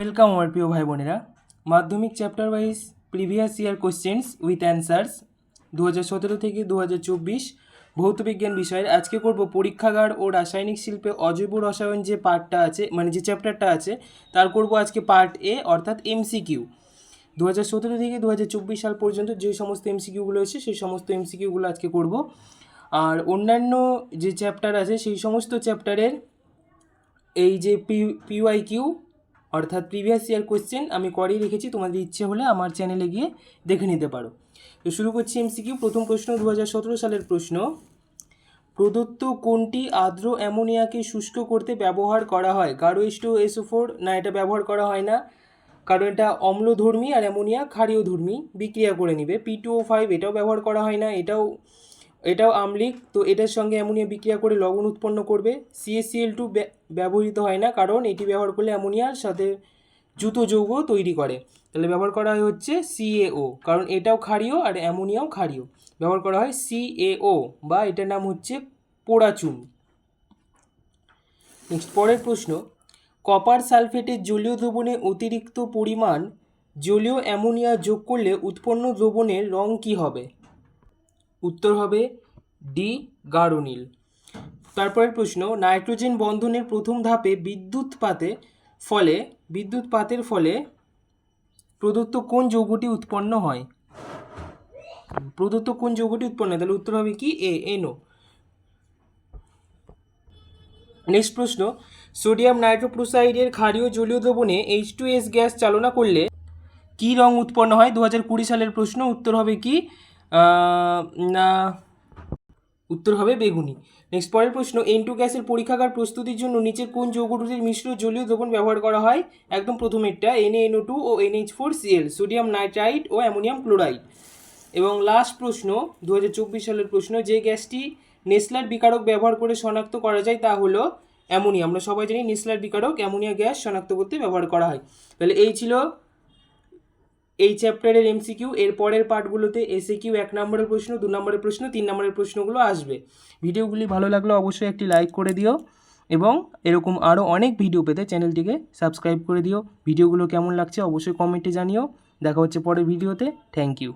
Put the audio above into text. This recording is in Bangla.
ওয়েলকাম আমার প্রিয় ভাই বোনেরা মাধ্যমিক chapter wise previous year questions with answers দু হাজার সতেরো থেকে দু হাজার চব্বিশ ভৌতবিজ্ঞান বিষয়ের। আজকে করব পরীক্ষাগার ও রাসায়নিক শিল্পে অজৈব রসায়ন যে পার্টটা আছে মানে যে চ্যাপ্টারটা আছে, তার করব আজকে পার্ট এ অর্থাৎ এমসিকিউ দু হাজার সতেরো থেকে দু হাজার চব্বিশ সাল পর্যন্ত যে সমস্ত এমসিকিউগুলো আছে, সেই সমস্ত এমসিকিউগুলো আজকে করব। আর অন্যান্য যে চ্যাপ্টার আছে, সেই সমস্ত চ্যাপ্টারের এই যে পি পিওয়াই কিউ অর্থাৎ প্রিভিয়াস ইয়ার কোশ্চেন আমি করেই রেখেছি তোমাদের ইচ্ছে হলে আমার চ্যানেলে গিয়ে দেখে নিতে পারো। তো শুরু করছি এমসিকিউ প্রথম প্রশ্ন দু হাজার সতেরো সালের প্রশ্ন। প্রদত্ত কোনটি আর্দ্র অ্যামোনিয়াকে শুষ্ক করতে ব্যবহার করা হয়? গাঢ় এসটো এসও ফোর না এটা ব্যবহার করা হয় না। কারণ এটা অম্লধর্মী আর অ্যামোনিয়া ক্ষারীয়ধর্মী বিক্রিয়া করে নিবে। পি টু ও ফাইভ এটাও ব্যবহার করা হয় না, এটাও এটাও আম্লিক তো এটার সঙ্গে অ্যামোনিয়া বিক্রিয়া করে লবণ উৎপন্ন করবে। সিএসিএল টু ব্যবহৃত হয় না, কারণ এটি ব্যবহার করলে অ্যামোনিয়ার সাথে জুতো যৌগ তৈরি করে। তাহলে ব্যবহার করা হয় হচ্ছে সিএও কারণ এটাও ক্ষারীয় আর অ্যামোনিয়াও ক্ষারীয়। ব্যবহার করা হয় সিএও বা এটার নাম হচ্ছে পোড়াচুন। নেক্সট, পরের প্রশ্ন। কপার সালফেটের জলীয় দ্রবণে অতিরিক্ত পরিমাণ জলীয় অ্যামোনিয়া যোগ করলে উৎপন্ন দ্রবণের রং কী হবে? উত্তর হবে ডি গাঢ় নীল তারপরের প্রশ্ন, নাইট্রোজেন বন্ধনের প্রথম ধাপে বিদ্যুৎ পাতে ফলে বিদ্যুৎ পাতের ফলে প্রদত্ত কোন যৌগটি উৎপন্ন হয়? প্রদত্ত কোন যৌগটি উৎপন্ন হয়? তাহলে উত্তর হবে কি? A, N O. নেক্সট প্রশ্ন, সোডিয়াম নাইট্রোক্লোসাইডের ক্ষারীয় জলীয় দ্রবণে এইচ টু এস গ্যাস চালনা করলে কী রং উৎপন্ন হয়? দু কুড়ি সালের প্রশ্ন, উত্তর হবে কি? উত্তর হবে বেগুনি। নেক্সট পরের প্রশ্ন এন টু গ্যাসের পরীক্ষাগার প্রস্তুতির জন্য নিচের কোন যৌগটির মিশ্র জলীয় দ্রবণ ব্যবহার করা হয়? একদম প্রথমেরটা এনএনও টু ও N H four C L sodium nitrite ও অ্যামোনিয়াম ক্লোরাইড এবং লাস্ট প্রশ্ন দু হাজার চব্বিশ সালের প্রশ্ন, যে গ্যাসটি নেসলার বিকারক ব্যবহার করে শনাক্ত করা যায় তা হলো অ্যামোনিয়া। আমরা সবাই জানি নেসলার বিকারক অ্যামোনিয়া গ্যাস শনাক্ত করতে ব্যবহার করা হয়। তাহলে এই ছিল এই চ্যাপ্টারের এমসিকিউ এর পরের পার্টগুলোতে এসে কিউ এক নম্বরের প্রশ্ন, দু নম্বরের প্রশ্ন, তিন নম্বরের প্রশ্নগুলো আসবে। ভিডিওগুলি ভালো লাগলে অবশ্যই একটি লাইক করে দিও এবং এরকম আরও অনেক ভিডিও পেতে চ্যানেলটিকে সাবস্ক্রাইব করে দিও। ভিডিওগুলো কেমন লাগছে অবশ্যই কমেন্টে জানিও। দেখা হচ্ছে পরের ভিডিওতে থ্যাংক ইউ